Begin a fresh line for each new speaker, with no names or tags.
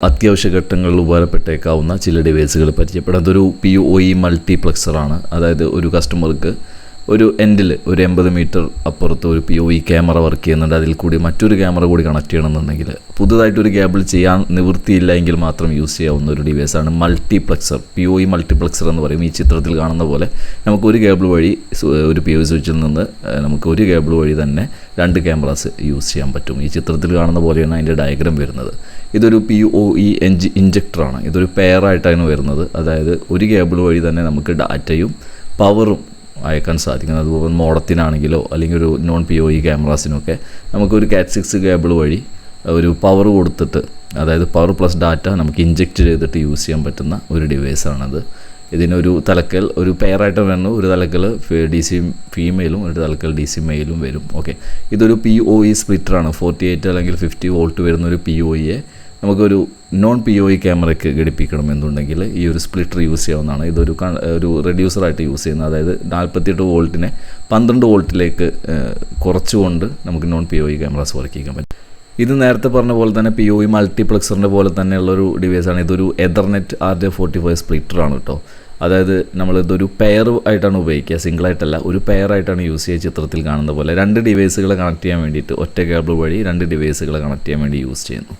അത്യാവശ്യ ഘട്ടങ്ങളിൽ ഉപകാരപ്പെട്ടേക്കാവുന്ന ചില ഡിവൈസുകൾ പരിചയപ്പെടുന്നത്. ഒരു പി ഒ ഇ മൾട്ടിപ്ലക്സറാണ് അതായത് ഒരു കസ്റ്റമർക്ക് ഒരു എൻഡിൽ ഒരു എൺപത് മീറ്റർ അപ്പുറത്ത് ഒരു P O E camera work ചെയ്യുന്നുണ്ട്. അതിൽ കൂടി മറ്റൊരു ക്യാമറ കൂടി കണക്ട് ചെയ്യണമെന്നുണ്ടെങ്കിൽ പുതുതായിട്ടൊരു കേബിൾ ചെയ്യാൻ നിവൃത്തിയില്ല എങ്കിൽ മാത്രം യൂസ് ചെയ്യാവുന്ന ഒരു ഡിവൈസാണ് multiplexer P O E multiplexer എന്ന് പറയും. ഈ ചിത്രത്തിൽ കാണുന്ന പോലെ നമുക്ക് ഒരു കേബിൾ വഴി ഒരു പി ഒ സ്വിച്ചിൽ നിന്ന് നമുക്ക് ഒരു കേബിൾ വഴി തന്നെ രണ്ട് ക്യാമറാസ് യൂസ് ചെയ്യാൻ പറ്റും. ഈ ചിത്രത്തിൽ കാണുന്ന പോലെയാണ് അതിന്റെ ഡയഗ്രം വരുന്നത്. ഇതൊരു പി ഒ ഇ എൻജി ഇഞ്ചക്ടറാണ് ഇതൊരു പെയറായിട്ടാണ് വരുന്നത്. അതായത് ഒരു കേബിൾ വഴി തന്നെ നമുക്ക് ഡാറ്റയും പവറും അയക്കാൻ സാധിക്കുന്നത്. അതുപോലെ മോഡത്തിനാണെങ്കിലോ അല്ലെങ്കിൽ ഒരു നോൺ പി ഒ ഇ ക്യാമറാസിനൊക്കെ നമുക്കൊരു കാറ്റ് സിക്സ് കേബിൾ വഴി ഒരു പവർ കൊടുത്തിട്ട് അതായത് പവർ പ്ലസ് ഡാറ്റ നമുക്ക് ഇഞ്ചെക്റ്റ് ചെയ്തിട്ട് യൂസ് ചെയ്യാൻ പറ്റുന്ന ഒരു ഡിവൈസാണത് ഇതിനൊരു തലക്കൽ ഒരു പെയറായിട്ട് വരുന്നു ഒരു തലക്കൽ ഡി സി ഫീമെയിലും ഒരു തലക്കൽ ഡി സി മെയിലും വരും. ഓക്കെ ഇതൊരു പി ഒ ഇ സ്പ്ലിറ്ററാണ് ഫോർട്ടി എയ്റ്റ് അല്ലെങ്കിൽ ഫിഫ്റ്റി വോൾട്ട് വരുന്ന ഒരു പി ഒ ഇയെ നമുക്കൊരു നോൺ പി ഒ ക്യാമറയ്ക്ക് ഘടിപ്പിക്കണം എന്നുണ്ടെങ്കിൽ ഈ ഒരു സ്പ്ലിറ്റർ യൂസ് ചെയ്യാവുന്നതാണ്. ഇതൊരു ഒരു റെഡ്യൂസറായിട്ട് യൂസ് ചെയ്യുന്നത് അതായത് നാൽപ്പത്തിയെട്ട് വോൾട്ടിനെ പന്ത്രണ്ട് വോൾട്ടിലേക്ക് കുറച്ചുകൊണ്ട് നമുക്ക് non P O cameras work ചെയ്യാൻ പറ്റും. ഇത് നേരത്തെ പറഞ്ഞ പോലെ തന്നെ പി ഒ ഇ മൾട്ടിപ്ലക്സറിന്റെ പോലെ തന്നെയുള്ളൊരു ഡിവൈസാണ് ഇതൊരു ethernet R J forty five സ്പ്ലിറ്ററാണ് കേട്ടോ അതായത് നമ്മളിതൊരു പെയർ ആയിട്ടാണ് ഉപയോഗിക്കുക. സിംഗിൾ ആയിട്ടല്ല ഒരു പെയർ ആയിട്ടാണ് യൂസ് ചെയ്യുക ചിത്രത്തിൽ കാണുന്ന പോലെ. രണ്ട് ഡിവൈസുകളെ കണക്ട് ചെയ്യാൻ വേണ്ടിയിട്ട് ഒറ്റ കേബിൾ വഴി രണ്ട് ഡിവൈസുകളെ കണക്ട് ചെയ്യാൻ വേണ്ടി യൂസ് ചെയ്യുന്നു.